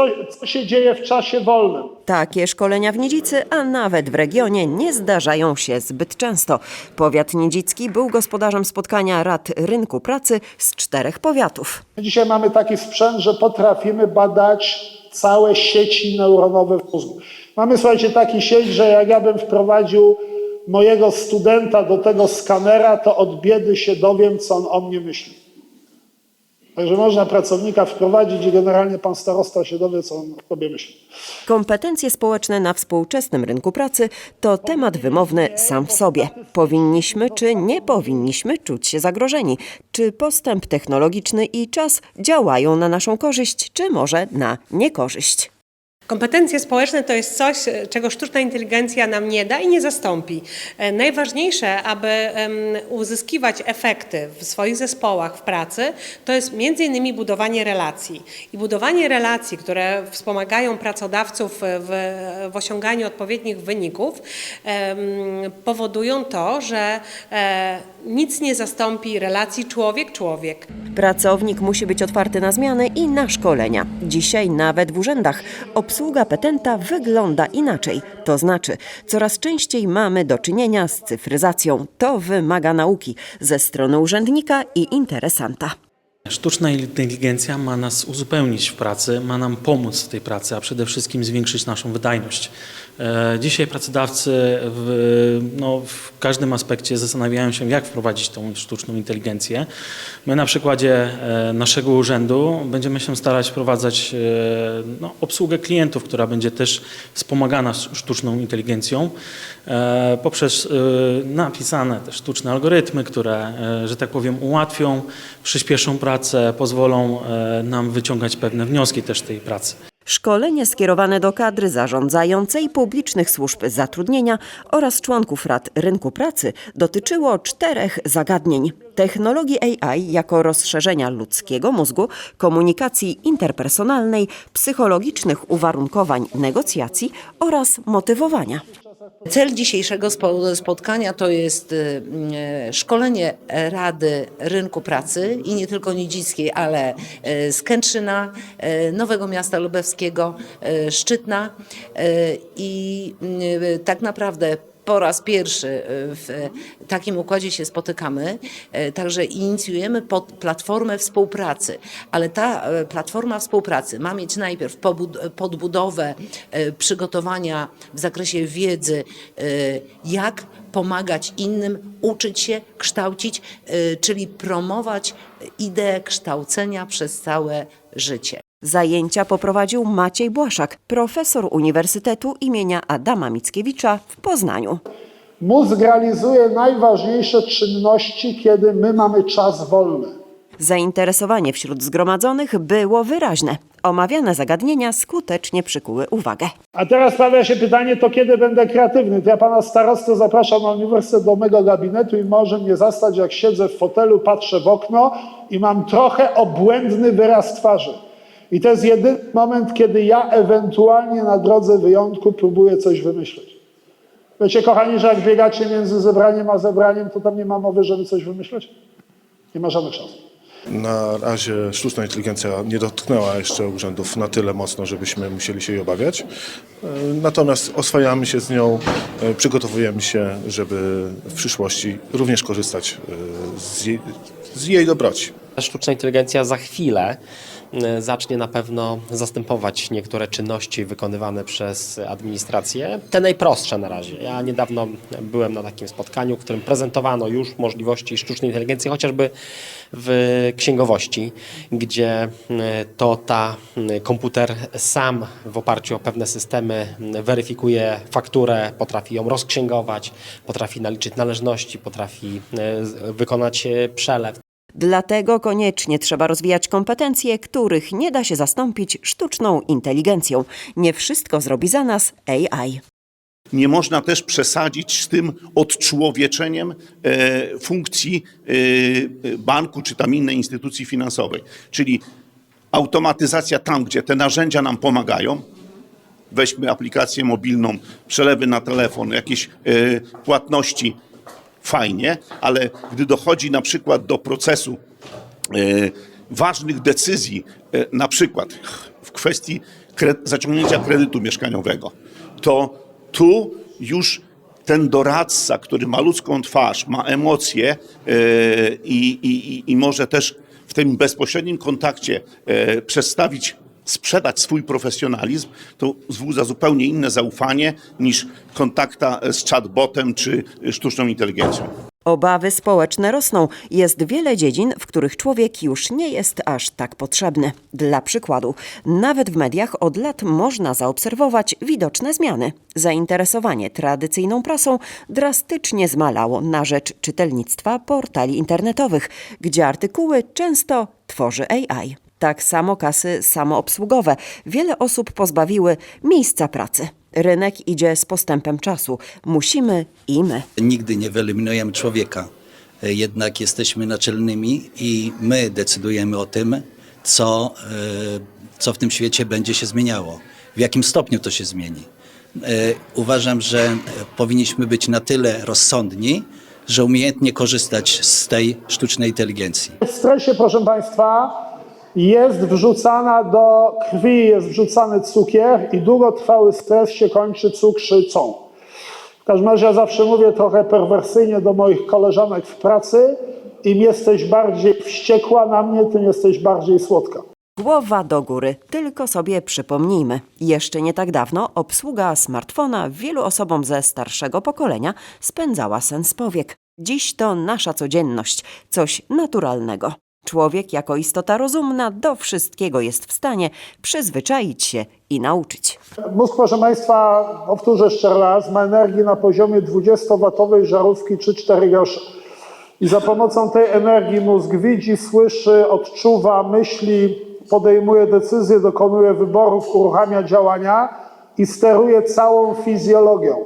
co, co się dzieje w czasie wolnym. Takie szkolenia w Nidzicy, a nawet w regionie nie zdarzają się zbyt często. Powiat nidzicki był gospodarzem spotkania Rad Rynku Pracy z czterech powiatów. Dzisiaj mamy taki sprzęt, że potrafimy badać całe sieci neuronowe w mózgu. Mamy, słuchajcie, taki sieć, że jak ja bym wprowadził mojego studenta do tego skanera, to od biedy się dowiem, co on o mnie myśli. Także można pracownika wprowadzić i generalnie pan starosta się dowie, co on o tobie myśli. Kompetencje społeczne na współczesnym rynku pracy to temat wymowny sam w sobie. Powinniśmy czy nie powinniśmy czuć się zagrożeni? Czy postęp technologiczny i czas działają na naszą korzyść, czy może na niekorzyść? Kompetencje społeczne to jest coś, czego sztuczna inteligencja nam nie da i nie zastąpi. E, Najważniejsze, aby uzyskiwać efekty w swoich zespołach, w pracy, to jest między innymi budowanie relacji. I budowanie relacji, które wspomagają pracodawców w, w osiąganiu odpowiednich wyników, powodują to, że e, nic nie zastąpi relacji człowiek-człowiek. Pracownik musi być otwarty na zmiany i na szkolenia. Dzisiaj nawet w urzędach obsługa petenta wygląda inaczej. To znaczy, coraz częściej mamy do czynienia z cyfryzacją. To wymaga nauki ze strony urzędnika i interesanta. Sztuczna inteligencja ma nas uzupełnić w pracy, ma nam pomóc w tej pracy, a przede wszystkim zwiększyć naszą wydajność. E, Dzisiaj pracodawcy w, no, w każdym aspekcie zastanawiają się, jak wprowadzić tą sztuczną inteligencję. My na przykładzie e, naszego urzędu będziemy się starać wprowadzać e, no, obsługę klientów, która będzie też wspomagana sztuczną inteligencją poprzez napisane sztuczne algorytmy, które, że tak powiem, ułatwią, przyspieszą pracę, pozwolą e, nam wyciągać pewne wnioski też tej pracy. Szkolenie skierowane do kadry zarządzającej publicznych służb zatrudnienia oraz członków rad rynku pracy dotyczyło czterech zagadnień: technologii AI jako rozszerzenia ludzkiego mózgu, komunikacji interpersonalnej, psychologicznych uwarunkowań negocjacji oraz motywowania. Cel dzisiejszego spo- spotkania to jest y, y, szkolenie Rady Rynku Pracy i nie tylko Nidzickiej, ale z Kętrzyna, y, Nowego Miasta Lubewskiego, y, Szczytna i tak naprawdę po raz pierwszy y, w takim układzie się spotykamy, y, także inicjujemy platformę współpracy, ale ta y, platforma współpracy ma mieć najpierw podbudowę przygotowania w zakresie wiedzy, jak pomagać innym, uczyć się, kształcić, czyli promować ideę kształcenia przez całe życie. Zajęcia poprowadził Maciej Błaszak, profesor Uniwersytetu imienia Adama Mickiewicza w Poznaniu. Mózg realizuje najważniejsze czynności, kiedy my mamy czas wolny. Zainteresowanie wśród zgromadzonych było wyraźne. Omawiane zagadnienia skutecznie przykuły uwagę. A teraz stawia się pytanie, to kiedy będę kreatywny? To ja pana starostę zapraszam na uniwersytet do mego gabinetu i może mnie zastać, jak siedzę w fotelu, patrzę w okno i mam trochę obłędny wyraz twarzy. I to jest jedyny moment, kiedy ja ewentualnie na drodze wyjątku próbuję coś wymyśleć. Wiecie, kochani, że jak biegacie między zebraniem a zebraniem, to tam nie ma mowy, żeby coś wymyśleć? Nie ma żadnych szans. Na razie sztuczna inteligencja nie dotknęła jeszcze urzędów na tyle mocno, żebyśmy musieli się jej obawiać. E, Natomiast oswajamy się z nią, e, przygotowujemy się, żeby w przyszłości również korzystać e, z jej, z jej dobroci. Sztuczna inteligencja za chwilę zacznie na pewno zastępować niektóre czynności wykonywane przez administrację. Te najprostsze na razie. Ja niedawno byłem na takim spotkaniu, w którym prezentowano już możliwości sztucznej inteligencji, chociażby w księgowości, gdzie e, to ta e, komputer sam w oparciu o pewne systemy weryfikuje fakturę, potrafi ją rozksięgować, potrafi naliczyć należności, potrafi e, wykonać e, przelew. Dlatego koniecznie trzeba rozwijać kompetencje, których nie da się zastąpić sztuczną inteligencją. Nie wszystko zrobi za nas AI. Nie można też przesadzić z tym odczłowieczeniem e, funkcji e, banku czy tam innej instytucji finansowej. Czyli automatyzacja tam, gdzie te narzędzia nam pomagają. Weźmy aplikację mobilną, przelewy na telefon, jakieś e, płatności, fajnie, ale gdy dochodzi na przykład do procesu e, ważnych decyzji, e, na przykład w kwestii kre- zaciągnięcia kredytu mieszkaniowego, to tu już ten doradca, który ma ludzką twarz, ma emocje e, i, i, i- może też w tym bezpośrednim kontakcie przedstawić, sprzedać swój profesjonalizm, to wzbudza zupełnie inne zaufanie niż kontakta z chatbotem czy sztuczną inteligencją. Obawy społeczne rosną. Jest wiele dziedzin, w których człowiek już nie jest aż tak potrzebny. Dla przykładu, nawet w mediach od lat można zaobserwować widoczne zmiany. Zainteresowanie tradycyjną prasą drastycznie zmalało na rzecz czytelnictwa portali internetowych, gdzie artykuły często tworzy AI. Tak samo kasy samoobsługowe. Wiele osób pozbawiły miejsca pracy. Rynek idzie z postępem czasu. Musimy i my. Nigdy nie wyeliminujemy człowieka, jednak jesteśmy naczelnymi i my decydujemy o tym, co, e, co w tym świecie będzie się zmieniało, w jakim stopniu to się zmieni. E, Uważam, że powinniśmy być na tyle rozsądni, że umiejętnie korzystać z tej sztucznej inteligencji. W stresie, proszę Państwa, jest wrzucana do krwi, jest wrzucany cukier i długotrwały stres się kończy cukrzycą. W każdym razie ja zawsze mówię trochę perwersyjnie do moich koleżanek w pracy, im jesteś bardziej wściekła na mnie, tym jesteś bardziej słodka. Głowa do góry, tylko sobie przypomnijmy. Jeszcze nie tak dawno obsługa smartfona wielu osobom ze starszego pokolenia spędzała sens powiek. Dziś to nasza codzienność, coś naturalnego. Człowiek jako istota rozumna do wszystkiego jest w stanie przyzwyczaić się i nauczyć. Mózg, proszę Państwa, powtórzę jeszcze raz, ma energię na poziomie 20-watowej żarówki czy 4 grosze. I za pomocą tej energii mózg widzi, słyszy, odczuwa, myśli, podejmuje decyzje, dokonuje wyborów, uruchamia działania i steruje całą fizjologią.